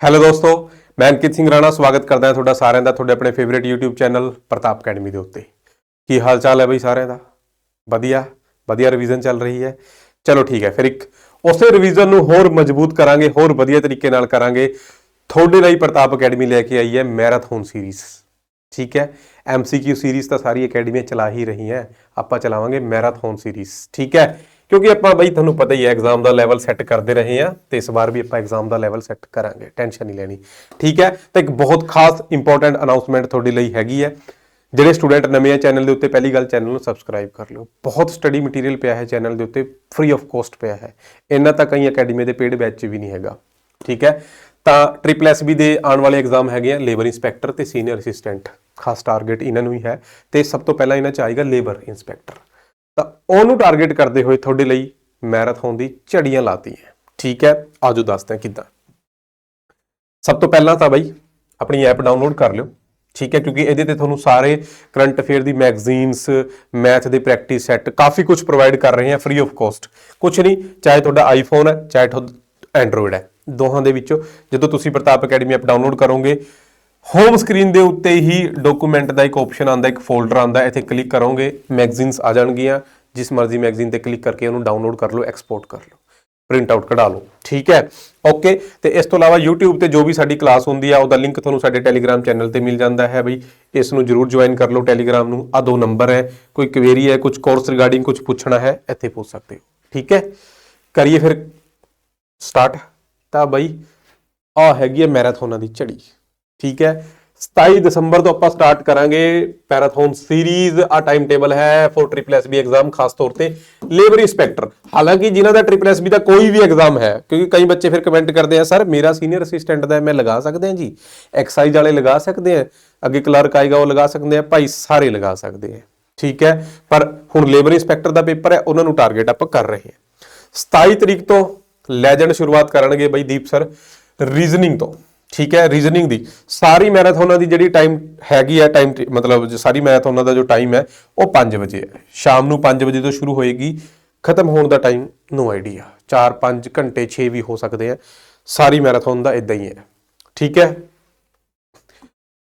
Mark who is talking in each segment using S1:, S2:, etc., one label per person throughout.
S1: Hello ਦੋਸਤੋ, ਮੈਂ ਅੰਕਿਤ ਸਿੰਘ ਰਾਣਾ ਸਵਾਗਤ ਕਰਦਾ ਹਾਂ ਤੁਹਾਡਾ ਸਾਰਿਆਂ ਦਾ, ਤੁਹਾਡੇ ਆਪਣੇ favourite YouTube channel Pratap academy ਦੇ ਉੱਤੇ। ਕੀ ਹਾਲ ਚਾਲ ਹੈ ਬਈ ਸਾਰਿਆਂ ਦਾ? ਵਧੀਆ ਵਧੀਆ ਰਿਵੀਜ਼ਨ ਚੱਲ ਰਹੀ ਹੈ। ਚਲੋ ਠੀਕ ਹੈ, ਫਿਰ ਇੱਕ ਉਸੇ ਰਿਵੀਜ਼ਨ ਨੂੰ ਹੋਰ ਮਜ਼ਬੂਤ ਕਰਾਂਗੇ, ਹੋਰ ਵਧੀਆ ਤਰੀਕੇ ਨਾਲ ਕਰਾਂਗੇ। ਤੁਹਾਡੇ ਲਈ ਪ੍ਰਤਾਪ ਅਕੈਡਮੀ ਲੈ ਕੇ ਆਈ ਹੈ ਮੈਰਾਥਨ ਸੀਰੀਜ਼ ਠੀਕ ਹੈ MCQ ਸੀਰੀਜ਼ ਤਾਂ ਸਾਰੀ ਅਕੈਡਮੀਆਂ ਚਲਾ ਹੀ ਰਹੀ ਹੈ। ਆਪਾਂ ਚਲਾਵਾਂਗੇ ਮੈਰਾਥਨ ਸੀਰੀਜ਼ ਠੀਕ ਹੈ ਕਿਉਂਕਿ ਆਪਾਂ ਬਈ ਤੁਹਾਨੂੰ ਪਤਾ ਹੀ ਹੈ ਐਗਜ਼ਾਮ ਦਾ ਲੈਵਲ ਸੈੱਟ ਕਰਦੇ ਰਹੇ ਹਾਂ ਤੇ ਇਸ ਵਾਰ ਵੀ ਆਪਾਂ ਐਗਜ਼ਾਮ ਦਾ ਲੈਵਲ ਸੈੱਟ ਕਰਾਂਗੇ ਟੈਨਸ਼ਨ ਨਹੀਂ ਲੈਣੀ। ਠੀਕ ਹੈ? ਤਾਂ ਇੱਕ ਬਹੁਤ ਖਾਸ ਇੰਪੋਰਟੈਂਟ ਅਨਾਉਂਸਮੈਂਟ ਤੁਹਾਡੇ ਲਈ ਹੈਗੀ ਹੈ। ਜਿਹੜੇ ਸਟੂਡੈਂਟ ਨਵੇਂ ਆ ਚੈਨਲ ਦੇ ਉੱਤੇ, ਪਹਿਲੀ ਗੱਲ ਚੈਨਲ ਨੂੰ ਸਬਸਕ੍ਰਾਈਬ ਕਰ ਲਿਓ। ਬਹੁਤ ਸਟੱਡੀ ਮਟੀਰੀਅਲ ਪਿਆ ਹੈ ਚੈਨਲ ਦੇ ਉੱਤੇ ਫ੍ਰੀ ਆਫ ਕੋਸਟ ਪਿਆ ਹੈ। ਇੰਨਾ ਤਾਂ ਕਈ ਅਕੈਡਮੀ ਦੇ ਪੇਡ ਬੈਚ 'ਚ ਵੀ ਨਹੀਂ ਹੈਗਾ। ਠੀਕ ਹੈ? ਤਾਂ ਟ੍ਰਿਪਲ ਐਸਬੀ ਦੇ ਆਉਣ ਵਾਲੇ ਐਗਜ਼ਾਮ ਹੈਗੇ ਆ ਲੇਬਰ ਇੰਸਪੈਕਟਰ ਤੇ ਸੀਨੀਅਰ ਅਸਿਸਟੈਂਟ ਖਾਸ ਟਾਰਗੇਟ ਇਹਨਾਂ ਨੂੰ ਹੀ ਹੈ। ਤੇ ਸਭ ਤੋਂ ਪਹਿਲਾਂ ਇਹਨਾਂ ਚ ਆਏਗਾ ਲੇਬਰ ਇੰਸਪੈਕਟਰ ਤਾਂ ਉਹਨੂੰ ਟਾਰਗੇਟ ਕਰਦੇ ਹੋਏ ਤੁਹਾਡੇ ਲਈ ਮੈਰਾਥਨ ਦੀ ਝੜੀਆਂ ਲਾਤੀਆਂ। ਠੀਕ ਹੈ, ਆਜੋ ਦੱਸਦੇ ਹਾਂ ਕਿੱਦਾਂ। ਸਭ ਤੋਂ ਪਹਿਲਾਂ ਤਾਂ ਬਾਈ, ਆਪਣੀ ਐਪ ਡਾਊਨਲੋਡ ਕਰ ਲਿਓ। ਠੀਕ ਹੈ, ਕਿਉਂਕਿ ਇਹਦੇ ਤੇ ਤੁਹਾਨੂੰ ਸਾਰੇ ਕਰੰਟ ਅਫੇਅਰ ਦੀ ਮੈਗਜ਼ੀਨਸ ਮੈਥ ਦੇ ਪ੍ਰੈਕਟਿਸ ਸੈੱਟ ਕਾਫੀ ਕੁਝ ਪ੍ਰੋਵਾਈਡ ਕਰ ਰਹੇ ਹਾਂ ਫ੍ਰੀ ਆਫ ਕਾਸਟ ਕੁਝ ਨਹੀਂ, ਚਾਹੇ ਤੁਹਾਡਾ ਆਈਫੋਨ ਹੈ, ਚਾਹੇ ਤੁਹਾਡਾ ਐਂਡਰੋਇਡ ਹੈ। ਦੋਹਾਂ ਦੇ ਵਿੱਚੋਂ ਜਦੋਂ ਤੁਸੀਂ ਪ੍ਰਤਾਪ ਅਕੈਡਮੀ ਐਪ ਡਾਊਨਲੋਡ ਕਰੋਗੇ ਹੋਮ ਸਕਰੀਨ ਦੇ ਉੱਤੇ ਹੀ ਡਾਕੂਮੈਂਟ ਦਾ ਇੱਕ ਆਪਸ਼ਨ ਆਂਦਾ ਇੱਕ ਫੋਲਡਰ ਆਂਦਾ ਇੱਥੇ ਕਲਿੱਕ ਕਰੋਗੇ ਮੈਗਜ਼ੀਨਸ ਆ ਜਾਣਗੀਆਂ। ਜਿਸ ਮਰਜ਼ੀ ਮੈਗਜ਼ੀਨ ਤੇ ਕਲਿੱਕ ਕਰਕੇ ਉਹਨੂੰ ਡਾਊਨਲੋਡ ਕਰ ਲਓ ਐਕਸਪੋਰਟ ਕਰ ਲਓ ਪ੍ਰਿੰਟ ਆਊਟ ਕਢਾ ਲਓ, ਠੀਕ ਹੈ? ਓਕੇ ਤੇ ਇਸ ਤੋਂ ਇਲਾਵਾ YouTube ਤੇ ਜੋ ਵੀ ਸਾਡੀ ਕਲਾਸ ਹੁੰਦੀ ਆ, ਉਹਦਾ ਲਿੰਕ ਤੁਹਾਨੂੰ ਸਾਡੇ Telegram ਚੈਨਲ ਤੇ ਮਿਲ ਜਾਂਦਾ ਹੈ ਬਈ। ਇਸ ਨੂੰ ਜਰੂਰ ਜੁਆਇਨ ਕਰ ਲਓ Telegram ਨੂੰ। ਆ ਦੋ ਨੰਬਰ ਹੈ, ਕੋਈ ਕੁਵੇਰੀ ਹੈ ਕੁਝ ਕੋਰਸ ਰਿਗਾਰਡਿੰਗ ਕੁਝ ਪੁੱਛਣਾ ਹੈ, ਇੱਥੇ ਪੁੱਛ ਸਕਦੇ ਹੋ, ਠੀਕ ਹੈ? ਕਰੀਏ ਫਿਰ ਸਟਾਰਟ ਤਾਂ ਬਈ ਆ ਹੈਗੀ ਹੈ ਮੈਰਾਥੋਨਾਂ ਦੀ ਝੜੀ। ਠੀਕ ਹੈ। 27 ਦਸੰਬਰ ਤੋਂ ਆਪਾਂ ਸਟਾਰਟ ਕਰਾਂਗੇ ਪੈਰਾਥੋਨ ਸੀਰੀਜ਼ ਆ ਟਾਈਮ ਟੇਬਲ ਹੈ ਫॉर ਟ੍ਰਿਪਲ ਐਸਬੀ ਐਗਜ਼ਾਮ ਖਾਸ ਤੌਰ ਤੇ ਲੇਬਰ ਇੰਸਪੈਕਟਰ ਹਾਲਾਂਕਿ ਜਿਨ੍ਹਾਂ ਦਾ ਟ੍ਰਿਪਲ ਐਸਬੀ ਦਾ ਕੋਈ ਵੀ ਐਗਜ਼ਾਮ ਹੈ, ਕਿਉਂਕਿ ਕਈ ਬੱਚੇ ਫਿਰ ਕਮੈਂਟ ਕਰਦੇ ਆ, ਸਰ, ਮੇਰਾ ਸੀਨੀਅਰ ਅਸਿਸਟੈਂਟ ਦਾ ਮੈਂ ਲਗਾ ਸਕਦੇ ਹਾਂ ਜੀ? ਐਕਸਾਈਜ਼ ਵਾਲੇ ਲਗਾ ਸਕਦੇ ਆ ਅੱਗੇ ਕਲਰਕ ਆਏਗਾ, ਉਹ ਲਗਾ ਸਕਦੇ ਆ ਭਾਈ ਸਾਰੇ ਲਗਾ ਸਕਦੇ ਆ ਠੀਕ ਹੈ। ਪਰ ਹੁਣ ਲੇਬਰ ਇੰਸਪੈਕਟਰ ਦਾ ਪੇਪਰ ਹੈ, ਉਹਨਾਂ ਨੂੰ ਟਾਰਗੇਟ ਆਪਾਂ ਕਰ ਰਹੇ ਹਾਂ। 27 ਤਰੀਕ ਤੋਂ ਲੈਜੈਂਡ ਸ਼ੁਰੂਆਤ ਕਰਨਗੇ ਬਈ ਦੀਪ ਸਰ ਰੀਜ਼ਨਿੰਗ ਤੋਂ। ਠੀਕ ਹੈ ਰੀਜ਼ਨਿੰਗ ਦੀ। ਸਾਰੀ ਮੈਰਾਥੋਨਾਂ ਦੀ ਜਿਹੜੀ ਟਾਈਮ ਹੈਗੀ ਹੈ ਟਾਈਮ ਮਤਲਬ ਸਾਰੀ ਮੈਰਾਥੋਨਾਂ ਦਾ ਜੋ ਟਾਈਮ ਹੈ, ਉਹ 5 ਵਜੇ ਹੈ। ਸ਼ਾਮ ਨੂੰ 5 ਵਜੇ ਤੋਂ ਸ਼ੁਰੂ ਹੋਏਗੀ, ਖਤਮ ਹੋਣ ਦਾ ਟਾਈਮ ਨੋ ਆਈਡੀਆ 4-5 ਘੰਟੇ 6 ਵੀ ਹੋ ਸਕਦੇ ਆ। ਸਾਰੀ ਮੈਰਾਥਨ ਦਾ ਇਦਾਂ ਹੀ ਹੈ। ਠੀਕ ਹੈ?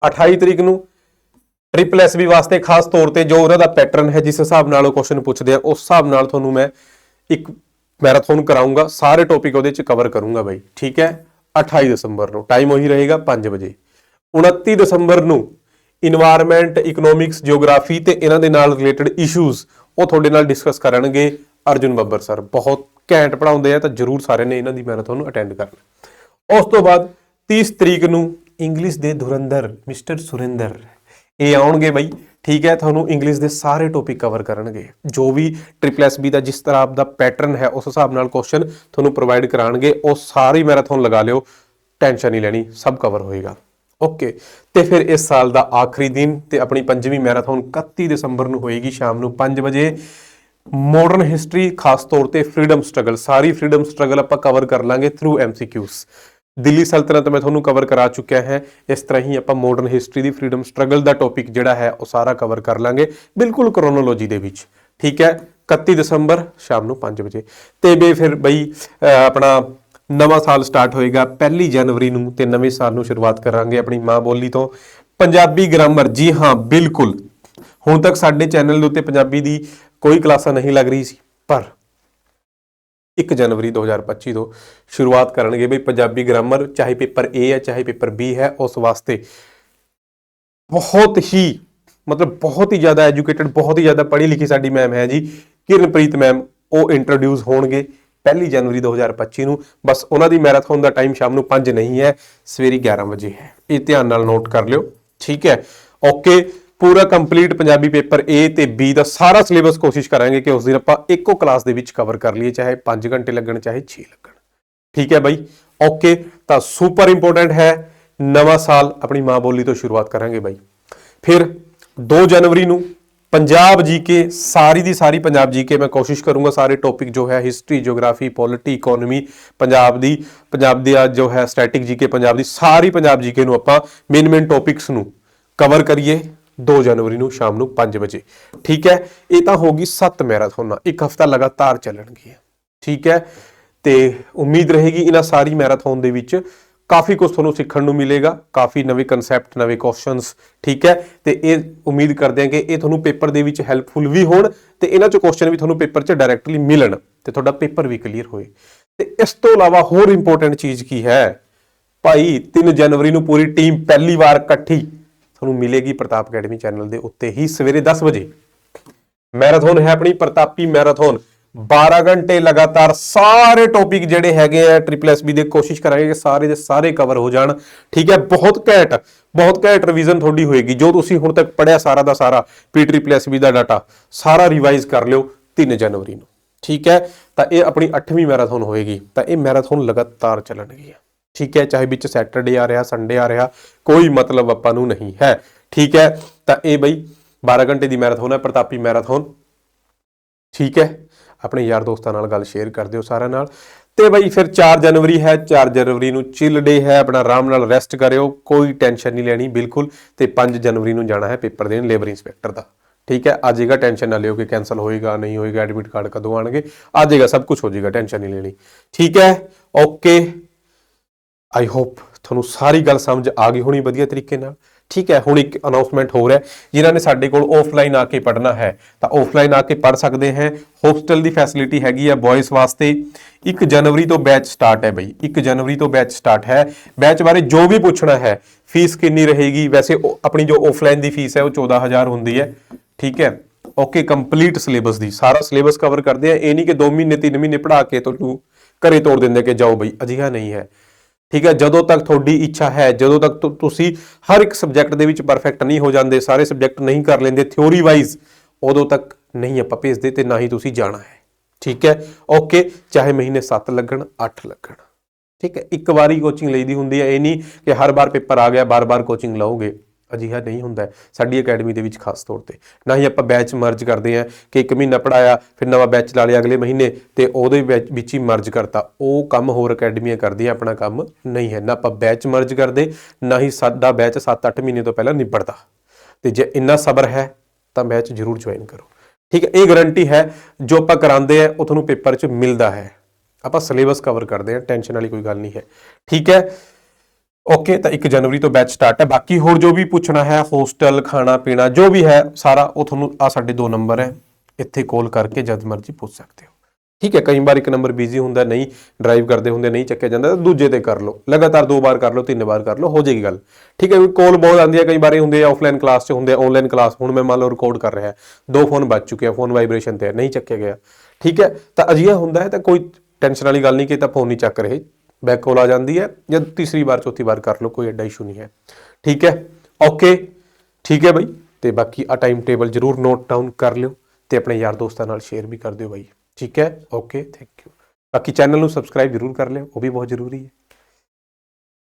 S1: 28 ਤਰੀਕ ਨੂੰ ਟ੍ਰਿਪਲ ਐਸਬੀ ਵਾਸਤੇ ਖਾਸ ਤੌਰ ਤੇ ਜੋ ਉਹਨਾਂ ਦਾ ਪੈਟਰਨ ਹੈ, ਜਿਸ ਹਿਸਾਬ ਨਾਲ ਉਹ ਕੁਐਸਚਨ ਪੁੱਛਦੇ ਆ, ਉਸ ਹਿਸਾਬ ਨਾਲ ਤੁਹਾਨੂੰ ਮੈਂ ਇੱਕ ਮੈਰਾਥਨ ਕਰਾਉਂਗਾ ਸਾਰੇ ਟੌਪਿਕ ਉਹਦੇ ਚ ਕਵਰ ਕਰੂੰਗਾ ਬਾਈ। ਠੀਕ ਹੈ? 28 ਦਸੰਬਰ ਨੂੰ ਟਾਈਮ ਉਹੀ ਰਹੇਗਾ 5 ਵਜੇ। 29 ਦਸੰਬਰ ਨੂੰ ਇਨਵਾਇਰਨਮੈਂਟ ਇਕਨੋਮਿਕਸ ਜਿਓਗ੍ਰਾਫੀ ਤੇ ਇਹਨਾਂ ਦੇ ਨਾਲ ਰਿਲੇਟਡ ਇਸ਼ੂਜ਼ ਉਹ ਤੁਹਾਡੇ ਨਾਲ ਡਿਸਕਸ ਕਰਨਗੇ ਅਰਜੁਨ ਬੱਬਰ ਸਰ। ਬਹੁਤ ਘੈਂਟ ਪੜਾਉਂਦੇ ਆ ਤਾਂ ਜਰੂਰ ਸਾਰਿਆਂ ਨੇ ਇਹਨਾਂ ਦੀ ਮੈਰਾਥਨ ਨੂੰ ਅਟੈਂਡ ਕਰਨਾ। ਉਸ ਤੋਂ ਬਾਅਦ 30 ਤਰੀਕ ਨੂੰ ਇੰਗਲਿਸ਼ ਦੇ ਧੁਰੰਦਰ ਮਿਸਟਰ ਸੁਰਿੰਦਰ। ਇਹ ਆਉਣਗੇ ਬਾਈ। ਠੀਕ ਹੈ, ਤੁਹਾਨੂੰ ਇੰਗਲਿਸ਼ ਦੇ ਸਾਰੇ ਟੌਪਿਕ ਕਵਰ ਕਰਨਗੇ। ਜੋ ਵੀ ਟ੍ਰਿਪਲ ਐਸ ਬੀ ਦਾ ਜਿਸ ਤਰ੍ਹਾਂ ਆਪਦਾ ਪੈਟਰਨ ਹੈ, ਉਸ ਹਿਸਾਬ ਨਾਲ ਕੁਐਸਚਨ ਤੁਹਾਨੂੰ ਪ੍ਰੋਵਾਈਡ ਕਰਾਣਗੇ ਉਹ ਸਾਰੀ ਮੈਰਾਥਨ ਲਗਾ ਲਿਓ ਟੈਨਸ਼ਨ ਨਹੀਂ ਲੈਣੀ, ਸਭ ਕਵਰ ਹੋਏਗਾ। ਓਕੇ ਤੇ ਫਿਰ ਇਸ ਸਾਲ ਦਾ ਆਖਰੀ ਦਿਨ ਤੇ ਆਪਣੀ ਪੰਜਵੀਂ ਮੈਰਾਥਨ 31 ਦਸੰਬਰ ਨੂੰ ਹੋਏਗੀ ਸ਼ਾਮ ਨੂੰ 5 ਵਜੇ। ਮਾਡਰਨ ਹਿਸਟਰੀ ਖਾਸ ਤੌਰ ਤੇ ਫਰੀडम ਸਟਰਗਲ ਸਾਰੀ ਫਰੀडम ਸਟਰਗਲ ਆਪਾਂ ਕਵਰ ਕਰ ਲਾਂਗੇ ਥਰੂ ਐਮਸੀਕਿਊਸ ਦਿੱਲੀ ਸਲਤਨਤ ਮੈਂ ਤੁਹਾਨੂੰ ਕਵਰ ਕਰਾ ਚੁੱਕਿਆ ਹੈ। ਇਸ ਤਰ੍ਹਾਂ ਹੀ ਆਪਾਂ ਮਾਡਰਨ ਹਿਸਟਰੀ ਦੀ ਫਰੀडम ਸਟਰਗਲ ਦਾ ਟੌਪਿਕ ਜਿਹੜਾ ਹੈ, ਉਹ ਸਾਰਾ ਕਵਰ ਕਰ ਲਾਂਗੇ ਬਿਲਕੁਲ ਕ੍ਰੋਨੋਲੋਜੀ ਦੇ ਵਿੱਚ। ਠੀਕ ਹੈ? 31 ਦਸੰਬਰ ਸ਼ਾਮ ਨੂੰ 5 ਵਜੇ। ਤੇ ਬੇ ਫਿਰ ਬਈ ਆਪਣਾ ਨਵਾਂ ਸਾਲ ਸਟਾਰਟ ਹੋਏਗਾ, ਪਹਿਲੀ ਜਨਵਰੀ ਨੂੰ ਤੇ ਨਵੇਂ ਸਾਲ ਨੂੰ ਸ਼ੁਰੂਆਤ ਕਰਾਂਗੇ ਆਪਣੀ ਮਾਂ ਬੋਲੀ ਤੋਂ। ਪੰਜਾਬੀ ਗ੍ਰਾਮਰ ਜੀ ਹਾਂ, ਬਿਲਕੁਲ। ਹੁਣ ਤੱਕ ਸਾਡੇ ਚੈਨਲ ਦੇ ਉੱਤੇ ਪੰਜਾਬੀ ਦੀ ਕੋਈ ਕਲਾਸਾਂ ਨਹੀਂ ਲੱਗ ਰਹੀ ਸੀ, ਪਰ 1 ਜਨਵਰੀ 2025 ਤੋਂ ਸ਼ੁਰੂਆਤ ਕਰਨਗੇ ਬਈ ਪੰਜਾਬੀ ਗ੍ਰਾਮਰ, ਚਾਹੇ ਪੇਪਰ A ਹੈ, ਚਾਹੇ ਪੇਪਰ B ਹੈ, ਉਸ ਵਾਸਤੇ ਬਹੁਤ ਹੀ, ਮਤਲਬ ਬਹੁਤ ਹੀ ਜ਼ਿਆਦਾ ਐਜੂਕੇਟਡ ਬਹੁਤ ਹੀ ਜ਼ਿਆਦਾ ਪੜ੍ਹੀ ਲਿਖੀ ਸਾਡੀ ਮੈਮ ਹੈ ਜੀ। ਕਿਰਨਪ੍ਰੀਤ ਮੈਮ ਉਹ ਇੰਟਰੋਡਿਊਸ ਹੋਣਗੇ ਪਹਿਲੀ ਜਨਵਰੀ 2025 ਨੂੰ। ਬਸ ਉਹਨਾਂ ਦੀ ਮੈਰਾਥਨ ਦਾ ਟਾਈਮ ਸ਼ਾਮ ਨੂੰ 5 ਨਹੀਂ ਹੈ, ਸਵੇਰੇ 11 ਵਜੇ ਹੈ। ਇਹ ਧਿਆਨ ਨਾਲ ਨੋਟ ਕਰ ਲਿਓ। ਠੀਕ ਹੈ। ਓਕੇ ਪੂਰਾ ਕੰਪਲੀਟ ਪੰਜਾਬੀ ਪੇਪਰ A ਤੇ B ਦਾ ਸਾਰਾ ਸਿਲੇਬਸ ਕੋਸ਼ਿਸ਼ ਕਰਾਂਗੇ ਕਿ ਉਸ ਦਿਨ ਆਪਾਂ ਇੱਕੋ ਕਲਾਸ ਦੇ ਵਿੱਚ ਕਵਰ ਕਰ ਲਈਏ, ਚਾਹੇ 5 ਘੰਟੇ ਲੱਗਣ, ਚਾਹੇ 6 ਲੱਗਣ। ਠੀਕ ਹੈ ਬਾਈ? ਓਕੇ ਤਾਂ ਸੁਪਰ ਇੰਪੋਰਟੈਂਟ ਹੈ, ਨਵਾਂ ਸਾਲ ਆਪਣੀ ਮਾਂ ਬੋਲੀ ਤੋਂ ਸ਼ੁਰੂਆਤ ਕਰਾਂਗੇ ਬਾਈ। ਫਿਰ 2 ਜਨਵਰੀ ਨੂੰ ਪੰਜਾਬ ਜੀਕੇ ਸਾਰੀ ਦੀ ਸਾਰੀ ਪੰਜਾਬ ਜੀਕੇ ਮੈਂ ਕੋਸ਼ਿਸ਼ ਕਰੂੰਗਾ ਸਾਰੇ ਟੌਪਿਕ ਜੋ ਹੈ history geography polity economy Punjab ਦੀ ਪੰਜਾਬ ਦੀ ਜੋ ਹੈ ਸਟੈਟਿਕ ਜੀਕੇ ਪੰਜਾਬ ਦੀ ਸਾਰੀ ਪੰਜਾਬ ਜੀਕੇ ਨੂੰ ਆਪਾਂ ਮੇਨ ਮੇਨ ਟੌਪਿਕਸ ਨੂੰ ਕਵਰ ਕਰੀਏ। 2 ਜਨਵਰੀ ਨੂੰ ਸ਼ਾਮ ਨੂੰ 5 ਵਜੇ। ਠੀਕ ਹੈ? ਇਹ ਤਾਂ ਹੋਗੀ 7 ਮੈਰਾਥੋਨਾਂ। ਇੱਕ ਹਫਤਾ ਲਗਾਤਾਰ ਚੱਲਣਗੀਆਂ। ਠੀਕ ਹੈ? ਤੇ ਉਮੀਦ ਰਹੇਗੀ ਇਹਨਾਂ ਸਾਰੀ ਮੈਰਾਥਨ ਦੇ ਵਿੱਚ ਕਾਫੀ ਕੁਝ ਤੁਹਾਨੂੰ ਸਿੱਖਣ ਨੂੰ ਮਿਲੇਗਾ, ਕਾਫੀ ਨਵੇਂ ਕਨਸੈਪਟ ਨਵੇਂ ਕੁਐਸਚਨਸ ਠੀਕ ਹੈ? ਤੇ ਇਹ ਉਮੀਦ ਕਰਦੇ ਹਾਂ ਕਿ ਇਹ ਤੁਹਾਨੂੰ ਪੇਪਰ ਦੇ ਵਿੱਚ ਹੈਲਪਫੁਲ ਵੀ ਹੋਣ ਤੇ ਇਹਨਾਂ ਚੋਂ ਕੁਐਸਚਨ ਵੀ ਤੁਹਾਨੂੰ ਪੇਪਰ 'ਚ ਡਾਇਰੈਕਟਲੀ ਮਿਲਣ ਤੇ ਤੁਹਾਡਾ ਪੇਪਰ ਵੀ ਕਲੀਅਰ ਹੋਏ। ਤੇ ਇਸ ਤੋਂ ਇਲਾਵਾ ਹੋਰ ਇੰਪੋਰਟੈਂਟ ਚੀਜ਼ ਕੀ ਹੈ? ਭਾਈ 3 ਜਨਵਰੀ ਨੂੰ ਪੂਰੀ ਟੀਮ ਪਹਿਲੀ ਵਾਰ ਇਕੱਠੀ ਤੁਹਾਨੂੰ ਮਿਲੇਗੀ ਪ੍ਰਤਾਪ ਅਕੈਡਮੀ ਚੈਨਲ ਦੇ ਉੱਤੇ ਹੀ ਸਵੇਰੇ 10 ਵਜੇ। ਮੈਰਾਥਨ ਹੈ ਆਪਣੀ ਪ੍ਰਤਾਪੀ ਮੈਰਾਥਨ। 12 ਘੰਟੇ ਲਗਾਤਾਰ ਸਾਰੇ ਟੌਪਿਕ ਜਿਹੜੇ ਹੈਗੇ ਆ ਟ੍ਰਿਪਲ ਐਸਬੀ ਦੇ ਕੋਸ਼ਿਸ਼ ਕਰਾਂਗੇ ਕਿ ਸਾਰੇ ਦੇ ਸਾਰੇ ਕਵਰ ਹੋ ਜਾਣ। ਠੀਕ ਹੈ, ਬਹੁਤ ਘੈਂਟ ਬਹੁਤ ਘੈਂਟ ਰਿਵੀਜ਼ਨ ਤੁਹਾਡੀ ਹੋਏਗੀ। ਜੋ ਤੁਸੀਂ ਹੁਣ ਤੱਕ ਪੜਿਆ ਸਾਰਾ ਦਾ ਸਾਰਾ ਪੀ ਟ੍ਰਿਪਲ ਐਸਬੀ ਦਾ ਡਾਟਾ ਸਾਰਾ ਰਿਵਾਈਜ਼ ਕਰ ਲਿਓ 3 ਜਨਵਰੀ ਨੂੰ। ਠੀਕ ਹੈ, ਤਾਂ ਇਹ ਆਪਣੀ 8ਵੀਂ ਮੈਰਾਥਨ ਹੋਏਗੀ। ਤਾਂ ਇਹ ਮੈਰਾਥਨ ਲਗਾਤਾਰ ਚੱਲਣਗੀਆਂ। ਠੀਕ ਹੈ, ਚਾਹੇ ਵਿੱਚ ਸੈਟਰਡੇ ਆ ਰਿਹਾ ਸੰਡੇ ਆ ਰਿਹਾ, ਕੋਈ ਮਤਲਬ ਆਪਾਂ ਨੂੰ ਨਹੀਂ ਹੈ। ਠੀਕ ਹੈ, ਤਾਂ ਇਹ ਬਈ 12 ਘੰਟੇ ਦੀ ਮੈਰਾਥਨ ਹੈ, ਪ੍ਰਤਾਪੀ ਮੈਰਾਥਨ ਠੀਕ ਹੈ, ਆਪਣੇ ਯਾਰ ਦੋਸਤਾਂ ਨਾਲ ਗੱਲ ਸ਼ੇਅਰ ਕਰ ਦਿਓ ਸਾਰਿਆਂ ਨਾਲ। ਤੇ ਬਈ ਫਿਰ 4 ਜਨਵਰੀ ਹੈ 4 ਜਨਵਰੀ ਨੂੰ ਚਿਲ ਡੇ ਹੈ, ਆਪਣਾ ਆਰਾਮ ਨਾਲ ਰੈਸਟ ਕਰਿਓ, ਕੋਈ ਟੈਨਸ਼ਨ ਨਹੀਂ ਲੈਣੀ, ਬਿਲਕੁਲ। ਤੇ 5 ਜਨਵਰੀ ਨੂੰ ਜਾਣਾ ਹੈ ਪੇਪਰ ਦੇਣ ਲੇਬਰ ਇੰਸਪੈਕਟਰ ਦਾ। ਠੀਕ ਹੈ ਆ ਜਾਏਗਾ ਟੈਨਸ਼ਨ ਨਾ ਲਿਓ ਕਿ ਕੈਨਸਲ ਹੋਏਗਾ, ਨਹੀਂ ਹੋਏਗਾ ਐਡਮਿਟ ਕਾਰਡ ਕਦੋਂ ਆਣਗੇ। ਆ ਜਾਏਗਾ ਸਭ ਕੁਝ ਹੋ ਜਾਏਗਾ ਟੈਨਸ਼ਨ ਨਹੀਂ ਲੈਣੀ। ਠੀਕ ਹੈ ਓਕੇ ਆਈ ਹੋਪ ਤੁਹਾਨੂੰ ਸਾਰੀ ਗੱਲ ਸਮਝ ਆ ਗਈ ਹੋਣੀ ਵਧੀਆ ਤਰੀਕੇ ਨਾਲ। ਠੀਕ ਹੈ, ਹੁਣ ਇੱਕ ਅਨਾਉਂਸਮੈਂਟ ਹੋ ਰਿਹਾ ਹੈ। ਜਿਨ੍ਹਾਂ ਨੇ ਸਾਡੇ ਕੋਲ ਆਫਲਾਈਨ ਆ ਕੇ ਪੜ੍ਹਨਾ ਹੈ, ਤਾਂ ਆਫਲਾਈਨ ਆ ਕੇ ਪੜ੍ਹ ਸਕਦੇ ਹੈ। ਹੋਸਟਲ ਦੀ ਫੈਸਿਲਿਟੀ ਹੈਗੀ ਹੈ ਬॉयਜ਼ ਵਾਸਤੇ। 1 ਜਨਵਰੀ ਤੋਂ ਬੈਚ ਸਟਾਰਟ ਹੈ ਬਈ। 1 ਜਨਵਰੀ ਤੋਂ ਬੈਚ ਸਟਾਰਟ ਹੈ। ਬੈਚ ਬਾਰੇ ਜੋ ਵੀ ਪੁੱਛਣਾ ਹੈ ਫੀਸ ਕਿੰਨੀ ਰਹੇਗੀ? ਵੈਸੇ ਆਪਣੀ ਜੋ ਆਫਲਾਈਨ ਦੀ ਫੀਸ ਹੈ, ਉਹ 14000 ਹੁੰਦੀ ਹੈ। ਠੀਕ ਹੈ? ਓਕੇ ਕੰਪਲੀਟ ਸਿਲੇਬਸ ਦੀ। ਸਾਰਾ ਸਿਲੇਬਸ ਕਵਰ ਕਰਦੇ ਆ। ਇਹ ਨਹੀਂ ਕਿ 2 ਮਹੀਨੇ 3 ਮਹੀਨੇ ਪੜ੍ਹਾ ਕੇ ਤੁਹਾਨੂੰ ਘਰੇ ਤੋੜ ਦਿੰਦੇ ਕਿ ਜਾਓ ਬਈ। ਅਜਿਹਾ ਨਹੀਂ ਹੈ। ਠੀਕ ਹੈ, ਜਦੋਂ ਤੱਕ ਤੁਹਾਡੀ ਇੱਛਾ ਹੈ, ਜਦੋਂ ਤੱਕ ਤੁਸੀਂ ਹਰ ਇੱਕ ਸਬਜੈਕਟ ਦੇ ਵਿੱਚ ਪਰਫੈਕਟ ਨਹੀਂ ਹੋ ਜਾਂਦੇ, ਸਾਰੇ ਸਬਜੈਕਟ ਨਹੀਂ ਕਰ ਲੈਂਦੇ ਥਿਉਰੀ ਵਾਈਜ਼ ਉਦੋਂ ਤੱਕ ਨਹੀਂ ਆਪਾਂ ਭੇਜਦੇ ਤੇ ਨਾ ਹੀ ਤੁਸੀਂ ਜਾਣਾ ਹੈ। ਠੀਕ ਹੈ ਓਕੇ ਚਾਹੇ ਮਹੀਨੇ 7 ਲੱਗਣ 8 ਲੱਗਣ। ਠੀਕ ਹੈ, ਇੱਕ ਵਾਰੀ ਕੋਚਿੰਗ ਲਈਦੀ ਹੁੰਦੀ ਹੈ, ਇਹ ਨਹੀਂ ਕਿ ਹਰ ਵਾਰ ਪੇਪਰ ਆ ਗਿਆ, ਬਾਰ-ਬਾਰ ਕੋਚਿੰਗ ਲਓਗੇ। ਅਜਿਹਾ ਨਹੀਂ ਹੁੰਦਾ ਸਾਡੀ ਅਕੈਡਮੀ ਦੇ ਵਿੱਚ ਖਾਸ ਤੌਰ ਤੇ। ਨਾ ਹੀ ਆਪਾਂ ਬੈਚ ਮਰਜ ਕਰਦੇ ਆ ਕਿ ਇੱਕ ਮਹੀਨਾ ਪੜਾਇਆ ਫਿਰ ਨਵਾਂ ਬੈਚ ਲਾ ਲਿਆ ਅਗਲੇ ਮਹੀਨੇ ਤੇ ਉਹਦੇ ਵਿੱਚ ਵਿੱਚ ਹੀ ਮਰਜ ਕਰਤਾ। ਉਹ ਕੰਮ ਹੋਰ ਅਕੈਡਮੀਆਂ ਕਰਦੀਆਂ, ਆਪਣਾ ਕੰਮ ਨਹੀਂ ਹੈ। ਨਾ ਆਪਾਂ ਬੈਚ ਮਰਜ ਕਰਦੇ, ਨਾ ਹੀ ਸਾਡਾ ਬੈਚ 7-8 ਮਹੀਨੇ ਤੋਂ ਪਹਿਲਾਂ ਨਿਬੜਦਾ। ਤੇ ਜੇ ਇੰਨਾ ਸਬਰ ਹੈ, ਤਾਂ ਬੈਚ ਜ਼ਰੂਰ ਜੁਆਇਨ ਕਰੋ। ਠੀਕ ਹੈ, ਇਹ ਗਾਰੰਟੀ ਹੈ, ਜੋ ਆਪਾਂ ਕਰਾਉਂਦੇ ਆ ਉਹ ਤੁਹਾਨੂੰ ਪੇਪਰ 'ਚ ਮਿਲਦਾ ਹੈ। ਆਪਾਂ ਸਿਲੇਬਸ ਕਵਰ ਕਰਦੇ ਆ ਟੈਨਸ਼ਨ ਵਾਲੀ ਕੋਈ ਗੱਲ ਨਹੀਂ ਹੈ। ਠੀਕ ਹੈ ਓਕੇ ਤਾਂ 1 ਜਨਵਰੀ ਤੋਂ ਬੈਚ ਸਟਾਰਟ ਹੈ। ਬਾਕੀ ਹੋਰ ਜੋ ਵੀ ਪੁੱਛਣਾ ਹੈ ਹੋਸਟਲ ਖਾਣਾ ਪੀਣਾ, ਜੋ ਵੀ ਹੈ, ਸਾਰਾ ਉਹ ਤੁਹਾਨੂੰ ਆ ਸਾਡੇ ਦੋ ਨੰਬਰ ਹੈ। ਇੱਥੇ ਕਾਲ ਕਰਕੇ ਜਦ ਮਰਜ਼ੀ ਪੁੱਛ ਸਕਦੇ ਹੋ। ਠੀਕ ਹੈ, ਕਈ ਵਾਰ ਇੱਕ ਨੰਬਰ ਬਿਜ਼ੀ ਹੁੰਦਾ, ਨਹੀਂ ਡਰਾਈਵ ਕਰਦੇ ਹੁੰਦੇ, ਨਹੀਂ ਚੱਕਿਆ ਜਾਂਦਾ, ਤਾਂ ਦੂਜੇ ਤੇ ਕਰ ਲਓ। ਲਗਾਤਾਰ ਦੋ ਵਾਰ ਕਰ ਲਓ, ਤਿੰਨ ਵਾਰ ਕਰ ਲਓ, ਹੋ ਜਾਏਗੀ ਗੱਲ। ਠੀਕ ਹੈ ਵੀ ਕਾਲ ਬਹੁਤ ਆਉਂਦੀ ਹੈ, ਕਈ ਵਾਰੀ ਹੁੰਦੇ ਆ ਆਫਲਾਈਨ ਕਲਾਸ 'ਚ ਹੁੰਦੇ ਆ ਆਨਲਾਈਨ ਕਲਾਸ ਹੁਣ ਮੈਂ ਮੰਨ ਲਓ ਰਿਕਾਰਡ ਕਰ ਰਿਹਾ, ਦੋ ਫੋਨ ਵੱਜ ਚੁੱਕੇ ਆ ਫੋਨ ਵਾਈਬ੍ਰੇਸ਼ਨ ਤੇ ਨਹੀਂ ਚੱਕਿਆ ਗਿਆ। ਠੀਕ ਹੈ, ਤਾਂ ਅਜਿਹਾ ਹੁੰਦਾ ਹੈ, ਤਾਂ ਕੋਈ ਟੈਨਸ਼ਨ ਵਾਲੀ ਗੱਲ ਨਹੀਂ ਕਿ ਤਾਂ ਫੋਨ ਨਹੀਂ ਚੱਕ ਰਹੇ। ਬੈਕ ਆ ਜਾਂਦੀ ਹੈ ਜਾਂ ਤੀਸਰੀ ਵਾਰ, ਚੌਥੀ ਵਾਰ ਕਰ ਲਓ, ਕੋਈ ਐਡਾ ਇਸ਼ੂ ਨਹੀਂ ਹੈ। ਠੀਕ ਹੈ? ਓਕੇ ਠੀਕ ਹੈ ਬਾਈ। ਤੇ ਬਾਕੀ ਆ ਟਾਈਮ ਟੇਬਲ ਜਰੂਰ ਨੋਟ ਡਾਊਨ ਕਰ ਲਿਓ ਤੇ ਆਪਣੇ ਯਾਰ ਦੋਸਤਾਂ ਨਾਲ ਸ਼ੇਅਰ ਵੀ ਕਰ ਦਿਓ ਬਾਈ। ਠੀਕ ਹੈ? ਓਕੇ ਥੈਂਕ ਯੂ ਬਾਕੀ ਚੈਨਲ ਨੂੰ ਸਬਸਕ੍ਰਾਈਬ ਜਰੂਰ ਕਰ ਲਿਓ, ਉਹ ਵੀ ਬਹੁਤ ਜ਼ਰੂਰੀ ਹੈ।